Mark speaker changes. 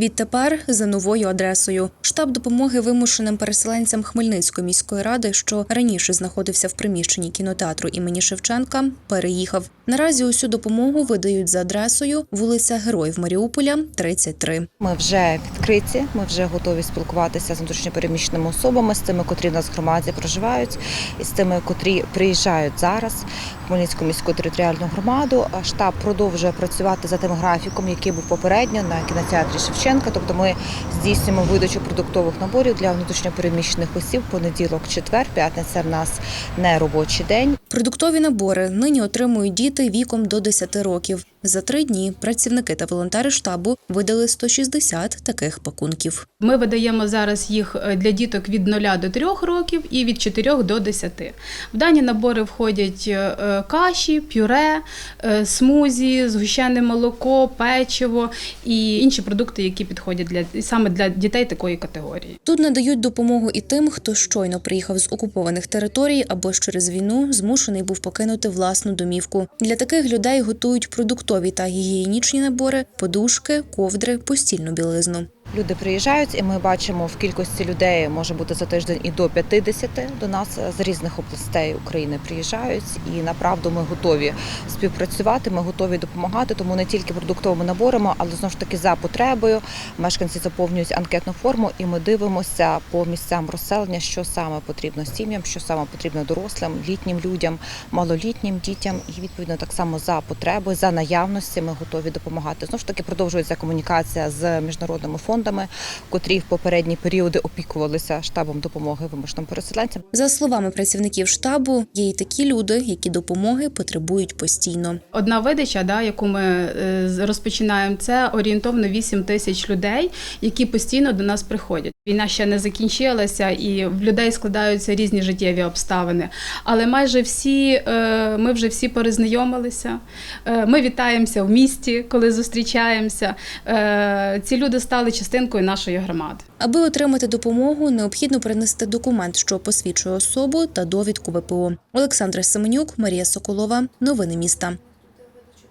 Speaker 1: Відтепер за новою адресою. Штаб допомоги вимушеним переселенцям Хмельницької міської ради, що раніше знаходився в приміщенні кінотеатру імені Шевченка, переїхав. Наразі усю допомогу видають за адресою вулиця Героїв Маріуполя, 33.
Speaker 2: Ми вже відкриті, ми вже готові спілкуватися з внутрішньопереміщеними особами, з тими, котрі в нас в громаді проживають, і з тими, котрі приїжджають зараз Хмельницьку міську територіальну громаду. Штаб продовжує працювати за тим графіком, який був попередньо на кінотеатрі Шевченка. Тобто ми здійснюємо видачу продуктових наборів для внутрішньопереміщених осіб. Понеділок, четвер, п'ятниця в нас не робочий день.
Speaker 1: Продуктові набори нині отримують діти віком до 10 років. За три дні працівники та волонтери штабу видали 160 таких пакунків.
Speaker 3: Ми видаємо зараз їх е, для діток від 0 до 3 років і від 4 до 10. В дані набори входять е, е, каші, пюре, смузі, згущене молоко, печиво і інші продукти, які підходять для саме для дітей такої категорії.
Speaker 1: Тут надають допомогу і тим, хто щойно приїхав з окупованих територій або через війну змушений був покинути власну домівку. Для таких людей готують продуктові та гігієнічні набори, подушки, ковдри, постільну білизну.
Speaker 2: Люди приїжджають, і ми бачимо в кількості людей може бути за тиждень і до 50 до нас з різних областей України приїжджають. І направду ми готові співпрацювати. Ми готові допомагати. Тому не тільки продуктовими наборами, але знову ж таки за потребою. Мешканці заповнюють анкетну форму, і ми дивимося по місцям розселення, що саме потрібно сім'ям, що саме потрібно дорослим, літнім людям, малолітнім дітям. І відповідно так само за потреби, за наявності ми готові допомагати. Знову ж таки продовжується комунікація з міжнародними фондами, котрі в попередні періоди опікувалися штабом допомоги вимушеним переселенцям.
Speaker 1: За словами працівників штабу, є й такі люди, які допомоги потребують постійно.
Speaker 3: Одна видача, да, яку ми е, розпочинаємо, це орієнтовно 8 тисяч людей, які постійно до нас приходять. Війна ще не закінчилася, і в людей складаються різні життєві обставини. Але майже всі е, ми вже всі перезнайомилися. Е, Ми вітаємося в місті, коли зустрічаємося. Е, Ці люди стали частинкою нашої громади.
Speaker 1: Аби отримати допомогу, необхідно принести документ, що посвідчує особу та довідку ВПО. Олександра Семенюк, Марія Соколова. Новини міста.